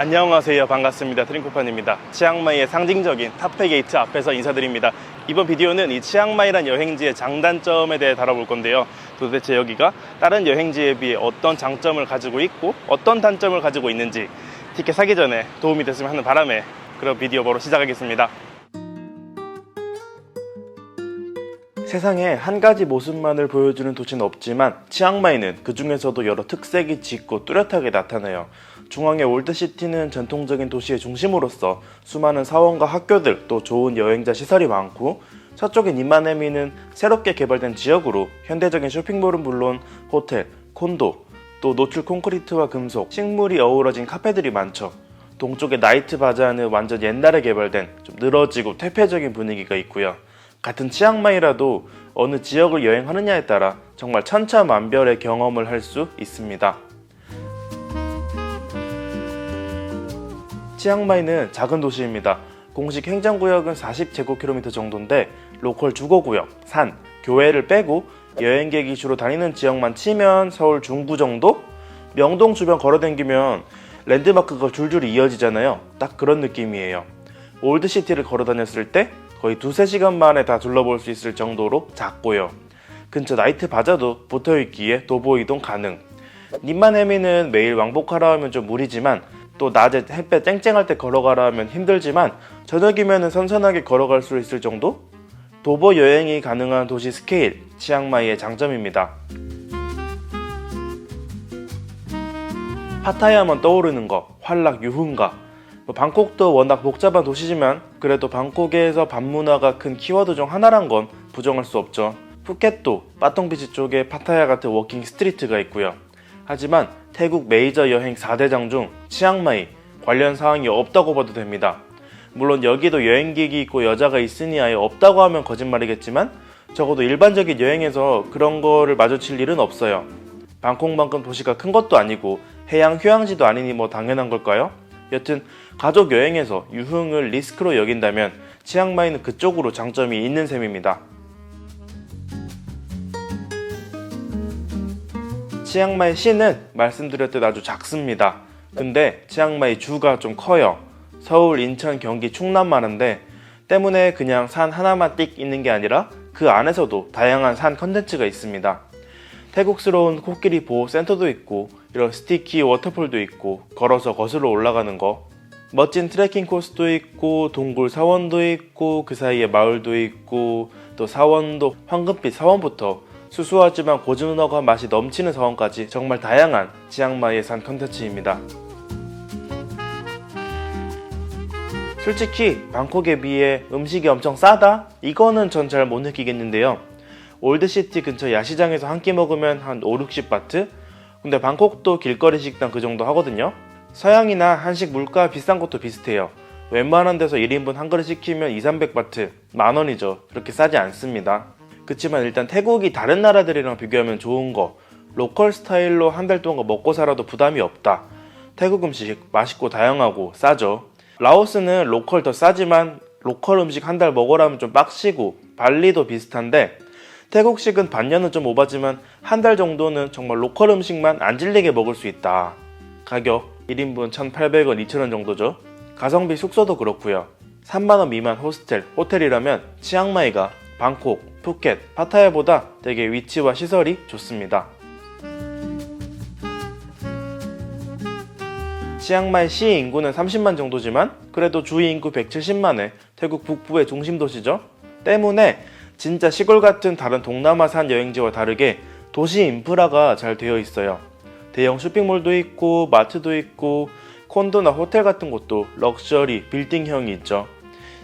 안녕하세요. 반갑습니다. 트림코판입니다. 치앙마이의 상징적인 타페 게이트 앞에서 인사드립니다. 이번 비디오는 이 치앙마이란 여행지의 장단점에 대해 다뤄볼 건데요. 도대체 여기가 다른 여행지에 비해 어떤 장점을 가지고 있고 어떤 단점을 가지고 있는지 티켓 사기 전에 도움이 됐으면 하는 바람에 그럼 비디오 바로 시작하겠습니다 세상에 한 가지 모습만을 보여주는 도시는 없지만 치앙마이는 그 중에서도 여러 특색이 짙고 뚜렷하게 나타나요. 중앙의 올드시티는 전통적인 도시의 중심으로서 수많은 사원과 학교들 또 좋은 여행자 시설이 많고 서쪽인 이마네미는 새롭게 개발된 지역으로 현대적인 쇼핑몰은 물론 호텔, 콘도, 또 노출 콘크리트와 금속, 식물이 어우러진 카페들이 많죠. 동쪽의 나이트 바자는 완전 옛날에 개발된 좀 늘어지고 퇴폐적인 분위기가 있고요. 같은 치앙마이라도 어느 지역을 여행하느냐에 따라 정말 천차만별의 경험을 할 수 있습니다. 치앙마이는 작은 도시입니다. 공식 행정구역은 40제곱킬로미터 정도인데 로컬 주거구역, 산, 교회를 빼고 여행객이 주로 다니는 지역만 치면 서울 중구 정도? 명동 주변 걸어다니면 랜드마크가 줄줄이 이어지잖아요. 딱 그런 느낌이에요. 올드시티를 걸어 다녔을 때 거의 두세 시간 만에 다 둘러볼 수 있을 정도로 작고요. 근처 나이트 바자도 붙어 있기에 도보 이동 가능. 님만 해미는 매일 왕복하라 하면 좀 무리지만 또 낮에 햇볕 쨍쨍할 때 걸어가라 하면 힘들지만 저녁이면 선선하게 걸어갈 수 있을 정도? 도보 여행이 가능한 도시 스케일, 치앙마이의 장점입니다. 파타야만 떠오르는 거, 환락 유흥가. 뭐 방콕도 워낙 복잡한 도시지만 그래도 방콕에서 밤문화가 큰 키워드 중 하나란 건 부정할 수 없죠. 푸켓도 빠통비치 쪽에 파타야 같은 워킹 스트리트가 있고요. 하지만 태국 메이저 여행 4대장 중 치앙마이 관련 사항이 없다고 봐도 됩니다. 물론 여기도 여행객이 있고 여자가 있으니 아예 없다고 하면 거짓말이겠지만 적어도 일반적인 여행에서 그런 거를 마주칠 일은 없어요. 방콕만큼 도시가 큰 것도 아니고 해양 휴양지도 아니니 뭐 당연한 걸까요? 여튼 가족 여행에서 유흥을 리스크로 여긴다면 치앙마이는 그쪽으로 장점이 있는 셈입니다. 치앙마이 시는 말씀드렸듯 아주 작습니다. 근데 치앙마이 주가 좀 커요. 서울, 인천, 경기, 충남만 한데 때문에 그냥 산 하나만 띡 있는 게 아니라 그 안에서도 다양한 산 컨텐츠가 있습니다. 태국스러운 코끼리 보호 센터도 있고 이런 스티키 워터폴도 있고 걸어서 거슬러 올라가는 거 멋진 트레킹 코스도 있고 동굴 사원도 있고 그 사이에 마을도 있고 또 사원도 황금빛 사원부터 수수하지만 고즈넉한 맛이 넘치는 사원까지 정말 다양한 치앙마이의 산 컨텐츠입니다. 솔직히 방콕에 비해 음식이 엄청 싸다? 이거는 전 잘 못 느끼겠는데요. 올드시티 근처 야시장에서 한 끼 먹으면 한 5, 60바트? 근데 방콕도 길거리 식당 그 정도 하거든요. 서양이나 한식 물가 비싼 것도 비슷해요. 웬만한 데서 1인분 한 그릇 시키면 2, 300바트, 만 원이죠. 그렇게 싸지 않습니다. 그치만 일단 태국이 다른 나라들이랑 비교하면 좋은 거, 로컬 스타일로 한 달 동안 먹고 살아도 부담이 없다. 태국 음식 맛있고 다양하고 싸죠. 라오스는 로컬 더 싸지만 로컬 음식 한 달 먹으라면 좀 빡시고 발리도 비슷한데 태국식은 반년은 좀 오바지만 한 달 정도는 정말 로컬 음식만 안 질리게 먹을 수 있다. 가격 1인분 1,800원, 2,000원 정도죠. 가성비 숙소도 그렇고요. 3만원 미만 호스텔, 호텔이라면 치앙마이가 방콕, 푸켓, 파타야보다 되게 위치와 시설이 좋습니다. 치앙마이 시 인구는 30만 정도지만 그래도 주 인구 170만의 태국 북부의 중심 도시죠. 때문에 진짜 시골 같은 다른 동남아 산 여행지와 다르게 도시 인프라가 잘 되어 있어요. 대형 쇼핑몰도 있고 마트도 있고 콘도나 호텔 같은 곳도 럭셔리 빌딩형이 있죠.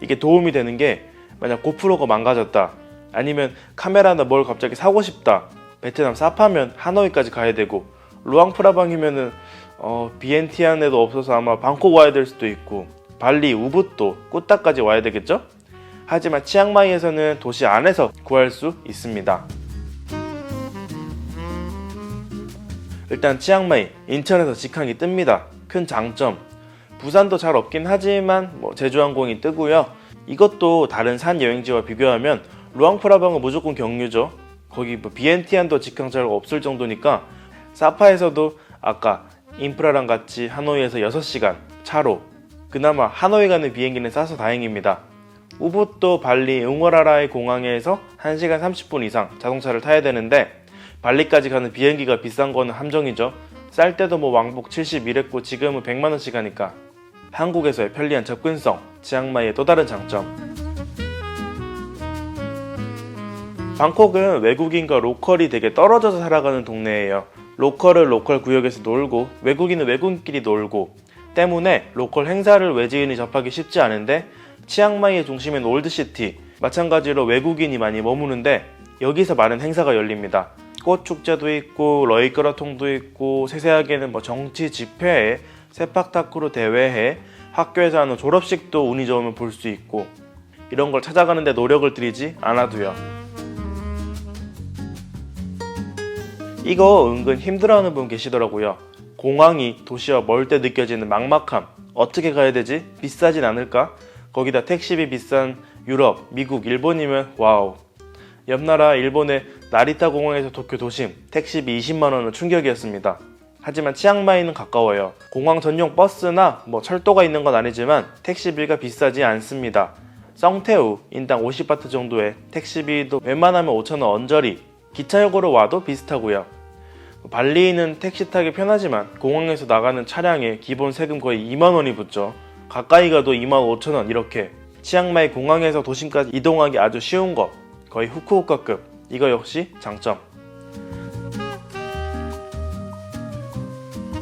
이게 도움이 되는 게 만약 고프로가 망가졌다 아니면 카메라나 뭘 갑자기 사고 싶다 베트남 사파면 하노이까지 가야 되고 루앙프라방이면은 어, 비엔티안에도 없어서 아마 방콕 와야 될 수도 있고 발리 우붓도 꾸따까지 와야 되겠죠? 하지만 치앙마이에서는 도시 안에서 구할 수 있습니다. 일단 치앙마이 인천에서 직항이 뜹니다. 큰 장점. 부산도 잘 없긴 하지만 뭐 제주항공이 뜨고요. 이것도 다른 산 여행지와 비교하면 루앙프라방은 무조건 경유죠. 거기 뭐 비엔티안도 직항 잘 없을 정도니까 사파에서도 아까 인프라랑 같이 하노이에서 6시간 차로. 그나마 하노이 가는 비행기는 싸서 다행입니다. 우붓도 발리 응워라라의 공항에서 1시간 30분 이상 자동차를 타야 되는데 발리까지 가는 비행기가 비싼 거는 함정이죠. 쌀 때도 뭐 왕복 70 이랬고 지금은 100만 원씩 하니까. 한국에서의 편리한 접근성, 치앙마이의 또 다른 장점. 방콕은 외국인과 로컬이 되게 떨어져서 살아가는 동네예요. 로컬은 로컬 구역에서 놀고 외국인은 외국인끼리 놀고 때문에 로컬 행사를 외지인이 접하기 쉽지 않은데 치앙마이의 중심인 올드시티 마찬가지로 외국인이 많이 머무는데 여기서 많은 행사가 열립니다. 꽃 축제도 있고 러이끄러통도 있고 세세하게는 뭐 정치 집회에 세팍타크로 대회에 학교에서 하는 졸업식도 운이 좋으면 볼 수 있고 이런 걸 찾아가는데 노력을 들이지 않아도요. 이거 은근 힘들어하는 분 계시더라고요. 공항이 도시와 멀 때 느껴지는 막막함. 어떻게 가야 되지? 비싸진 않을까? 거기다 택시비 비싼 유럽, 미국, 일본이면 와우. 옆 나라 일본의 나리타 공항에서 도쿄 도심 택시비 20만 원은 충격이었습니다. 하지만 치앙마이는 가까워요. 공항 전용 버스나 뭐 철도가 있는 건 아니지만 택시비가 비싸지 않습니다. 썽태우 인당 50바트 정도의 택시비도 웬만하면 5천원 언저리 기차역으로 와도 비슷하고요. 발리는 택시 타기 편하지만 공항에서 나가는 차량에 기본 세금 거의 2만 원이 붙죠. 가까이 가도 2만 5천 원 이렇게 치앙마이 공항에서 도심까지 이동하기 아주 쉬운 것 거의 후쿠오카급 이거 역시 장점.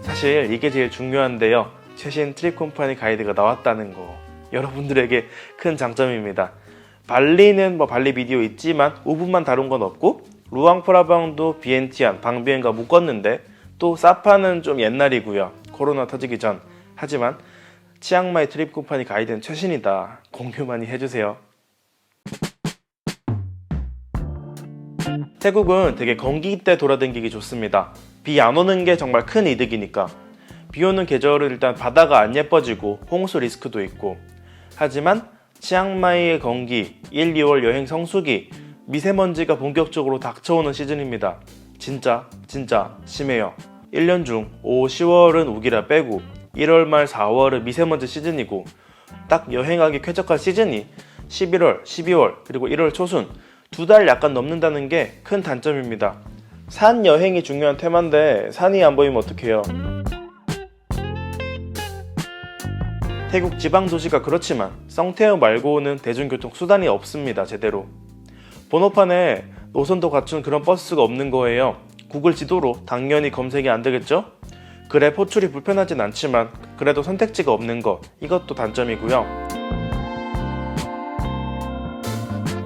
사실 이게 제일 중요한데요. 최신 트립 컴퍼니 가이드가 나왔다는 거 여러분들에게 큰 장점입니다. 발리는 뭐 발리 비디오 있지만 5분만 다룬 건 없고 루앙프라방도 비엔티안 방비엔과 묶었는데 또 사파는 좀 옛날이고요. 코로나 터지기 전. 하지만 치앙마이 트립 컴퍼니 가이드는 최신이다. 공유 많이 해주세요. 태국은 되게 건기 때 돌아다니기 좋습니다. 비 안 오는 게 정말 큰 이득이니까. 비 오는 계절은 일단 바다가 안 예뻐지고 홍수 리스크도 있고. 하지만 치앙마이의 건기, 1, 2월 여행 성수기, 미세먼지가 본격적으로 닥쳐오는 시즌입니다. 진짜, 진짜 심해요. 1년 중 5, 10월은 우기라 빼고 1월 말 4월은 미세먼지 시즌이고 딱 여행하기 쾌적한 시즌이 11월, 12월, 그리고 1월 초순 두 달 약간 넘는다는 게 큰 단점입니다. 산 여행이 중요한 테마인데 산이 안 보이면 어떡해요? 태국 지방 도시가 그렇지만 썽태우 말고는 대중교통 수단이 없습니다. 제대로. 번호판에 노선도 갖춘 그런 버스가 없는 거예요. 구글 지도로 당연히 검색이 안 되겠죠? 그래 포출이 불편하진 않지만 그래도 선택지가 없는 것 이것도 단점이고요.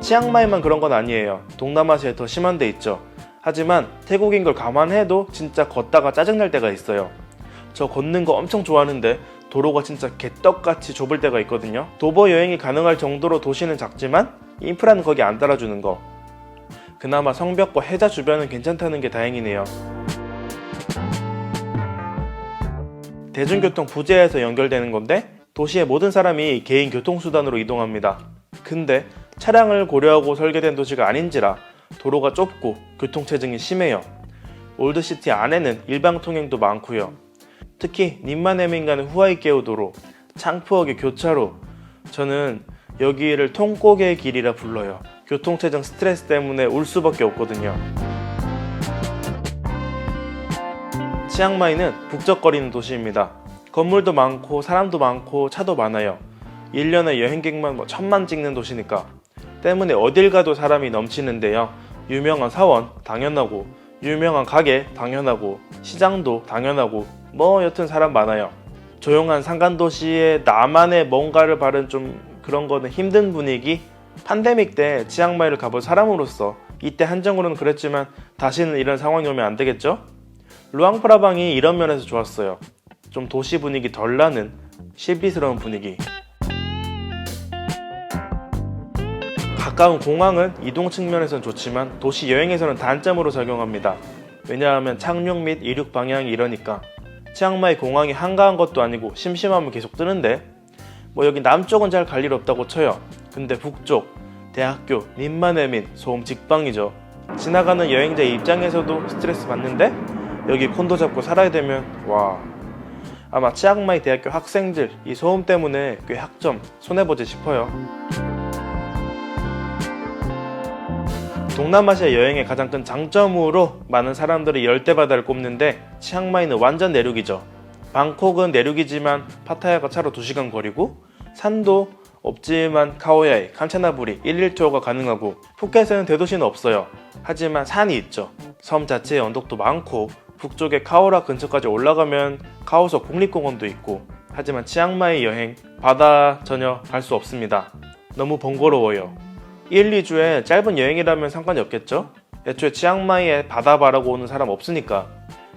치앙마이만 그런 건 아니에요. 동남아시아에 더 심한 데 있죠. 하지만 태국인 걸 감안해도 진짜 걷다가 짜증날 때가 있어요. 저 걷는 거 엄청 좋아하는데 도로가 진짜 개떡같이 좁을 때가 있거든요. 도보 여행이 가능할 정도로 도시는 작지만 인프라는 거기 안 따라주는 거. 그나마 성벽과 해자 주변은 괜찮다는 게 다행이네요. 대중교통 부재에서 연결되는 건데 도시의 모든 사람이 개인 교통수단으로 이동합니다. 근데 차량을 고려하고 설계된 도시가 아닌지라 도로가 좁고 교통체증이 심해요. 올드시티 안에는 일방 통행도 많고요. 특히 님마네민 가는 후아이케오 도로, 창푸역의 교차로 저는 여기를 통곡의 길이라 불러요. 교통체증 스트레스 때문에 울 수밖에 없거든요. 치앙마이는 북적거리는 도시입니다. 건물도 많고 사람도 많고 차도 많아요. 1년에 여행객만 뭐 천만 찍는 도시니까. 때문에 어딜 가도 사람이 넘치는데요. 유명한 사원 당연하고 유명한 가게 당연하고 시장도 당연하고 뭐 여튼 사람 많아요. 조용한 상간 도시에 나만의 뭔가를 바른 좀 그런 거는 힘든 분위기. 판데믹 때 치앙마이를 가본 사람으로서 이때 한정으로는 그랬지만 다시는 이런 상황이 오면 안 되겠죠? 루앙프라방이 이런 면에서 좋았어요. 좀 도시 분위기 덜 나는 실비스러운 분위기. 가까운 공항은 이동 측면에선 좋지만 도시 여행에서는 단점으로 작용합니다. 왜냐하면 착륙 및 이륙 방향이 이러니까. 치앙마이 공항이 한가한 것도 아니고 심심하면 계속 뜨는데 뭐 여기 남쪽은 잘 갈 일 없다고 쳐요. 근데 북쪽, 대학교, 님마네민, 소음 직방이죠. 지나가는 여행자 입장에서도 스트레스 받는데 여기 콘도 잡고 살아야 되면 와 아마 치앙마이 대학교 학생들 이 소음 때문에 꽤 학점 손해보지 싶어요. 동남아시아 여행의 가장 큰 장점으로 많은 사람들이 열대바다를 꼽는데 치앙마이는 완전 내륙이죠. 방콕은 내륙이지만 파타야가 차로 2시간 거리고 산도 없지만 카오야이, 칸차나부리 1, 1투어가 가능하고 푸켓에는 대도시는 없어요. 하지만 산이 있죠. 섬 자체에 언덕도 많고 북쪽의 카오라 근처까지 올라가면 카오석 국립공원도 있고 하지만 치앙마이 여행 바다 전혀 갈 수 없습니다. 너무 번거로워요. 1, 2주에 짧은 여행이라면 상관이 없겠죠? 애초에 치앙마이에 바다 바라고 오는 사람 없으니까.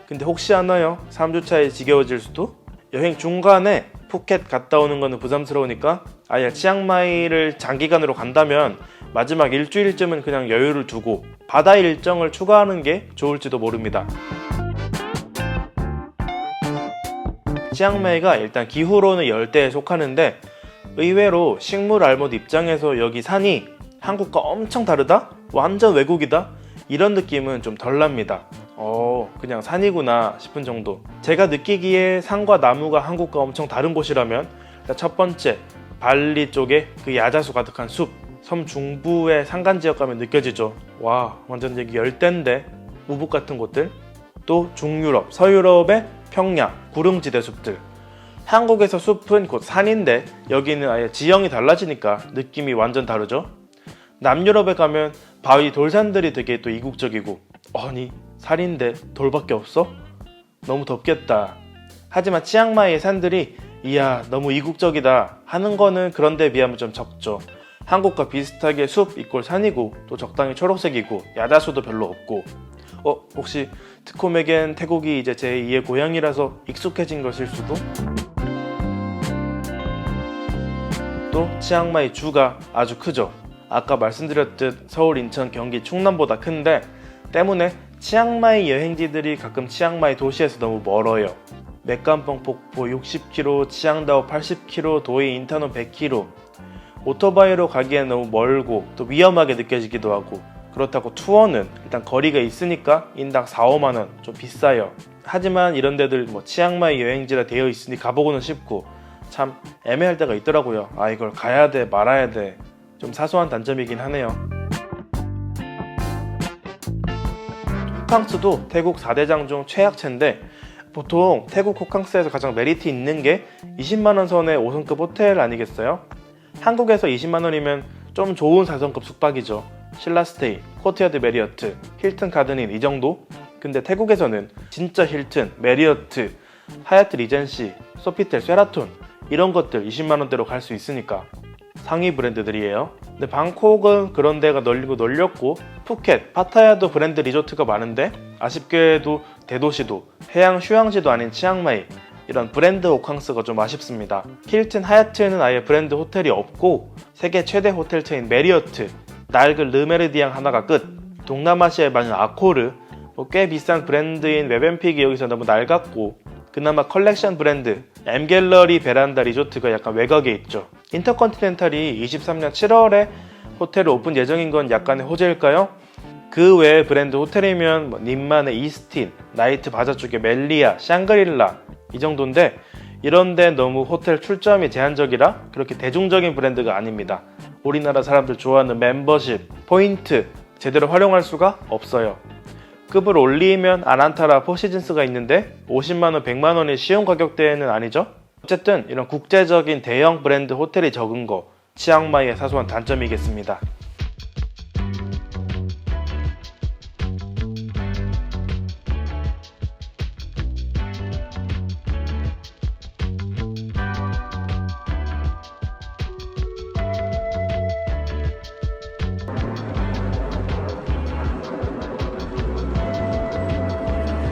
근데 혹시 하나요? 3주 차에 지겨워질 수도? 여행 중간에 푸켓 갔다 오는 거는 부담스러우니까 아예 치앙마이를 장기간으로 간다면 마지막 일주일쯤은 그냥 여유를 두고 바다 일정을 추가하는 게 좋을지도 모릅니다. 치앙마이가 일단 기후로는 열대에 속하는데 의외로 식물 알못 입장에서 여기 산이 한국과 엄청 다르다? 완전 외국이다? 이런 느낌은 좀 덜 납니다. 어, 그냥 산이구나 싶은 정도. 제가 느끼기에 산과 나무가 한국과 엄청 다른 곳이라면 첫 번째, 발리 쪽에 그 야자수 가득한 숲. 섬 중부의 산간 지역 가면 느껴지죠. 와, 완전 여기 열대인데 우붓 같은 곳들. 또 중유럽, 서유럽의 평야, 구릉지대 숲들. 한국에서 숲은 곧 산인데 여기는 아예 지형이 달라지니까 느낌이 완전 다르죠. 남유럽에 가면 바위 돌산들이 되게 또 이국적이고 아니 살인데 돌밖에 없어? 너무 덥겠다. 하지만 치앙마이의 산들이 이야 너무 이국적이다 하는 거는 그런데 비하면 좀 적죠. 한국과 비슷하게 숲 이꼴 산이고 또 적당히 초록색이고 야자수도 별로 없고 어 혹시 트콤에겐 태국이 이제 제 2의 고향이라서 익숙해진 것일 수도? 또 치앙마이 주가 아주 크죠. 아까 말씀드렸듯 서울, 인천, 경기, 충남보다 큰데 때문에 치앙마이 여행지들이 가끔 치앙마이 도시에서 너무 멀어요. 맥감봉 폭포 60km, 치앙다오 80km, 도이 인타노 100km. 오토바이로 가기엔 너무 멀고 또 위험하게 느껴지기도 하고 그렇다고 투어는 일단 거리가 있으니까 인당 4, 5만 원 좀 비싸요. 하지만 이런 데들 뭐 치앙마이 여행지라 되어 있으니 가보고는 싶고 참 애매할 때가 있더라고요. 아 이걸 가야 돼 말아야 돼. 좀 사소한 단점이긴 하네요. 호캉스도 태국 4대장 중 최약체인데 보통 태국 호캉스에서 가장 메리트 있는 게 20만원 선의 5성급 호텔 아니겠어요? 한국에서 20만원이면 좀 좋은 4성급 숙박이죠. 신라스테이, 코트야드 메리어트, 힐튼 가든인 이 정도? 근데 태국에서는 진짜 힐튼, 메리어트, 하얏트 리젠시, 소피텔, 쉐라톤 이런 것들 20만원대로 갈 수 있으니까 상위 브랜드들이에요. 근데 방콕은 그런 데가 널리고 널렸고 푸켓, 파타야도 브랜드 리조트가 많은데 아쉽게도 대도시도 해양 휴양지도 아닌 치앙마이 이런 브랜드 호캉스가 좀 아쉽습니다. 힐튼 하얏트는 아예 브랜드 호텔이 없고 세계 최대 호텔 체인 메리어트, 낡은 르메르디앙 하나가 끝. 동남아시아에 많은 아코르, 뭐 꽤 비싼 브랜드인 웨벤픽이 여기서 너무 낡았고 그나마 컬렉션 브랜드 엠갤러리 베란다 리조트가 약간 외곽에 있죠. 인터컨티넨탈이 23년 7월에 호텔을 오픈 예정인 건 약간의 호재일까요? 그 외에 브랜드 호텔이면 뭐 님만의 이스틴, 나이트 바자 쪽의 멜리아, 샹그릴라 이 정도인데 이런데 너무 호텔 출점이 제한적이라 그렇게 대중적인 브랜드가 아닙니다. 우리나라 사람들 좋아하는 멤버십, 포인트 제대로 활용할 수가 없어요. 급을 올리면 아난타라 포시즌스가 있는데 50만원, 100만원이 쉬운 가격대는 아니죠? 어쨌든 이런 국제적인 대형 브랜드 호텔이 적은 거 치앙마이의 사소한 단점이겠습니다.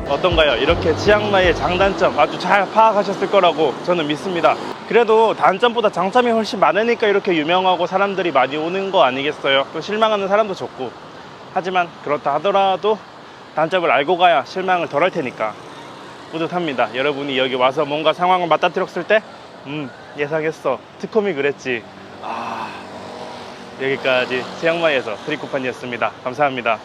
어떤가요? 이렇게 치앙마이의 장단점 아주 잘 파악하셨을 거라고 저는 믿습니다. 그래도 단점보다 장점이 훨씬 많으니까 이렇게 유명하고 사람들이 많이 오는 거 아니겠어요? 또 실망하는 사람도 적고. 하지만 그렇다 하더라도 단점을 알고 가야 실망을 덜 할 테니까 뿌듯합니다. 여러분이 여기 와서 뭔가 상황을 맞닥뜨렸을 때, 음, 예상했어. 특콤이 그랬지. 아, 여기까지 치앙마이에서 트리코판이었습니다. 감사합니다.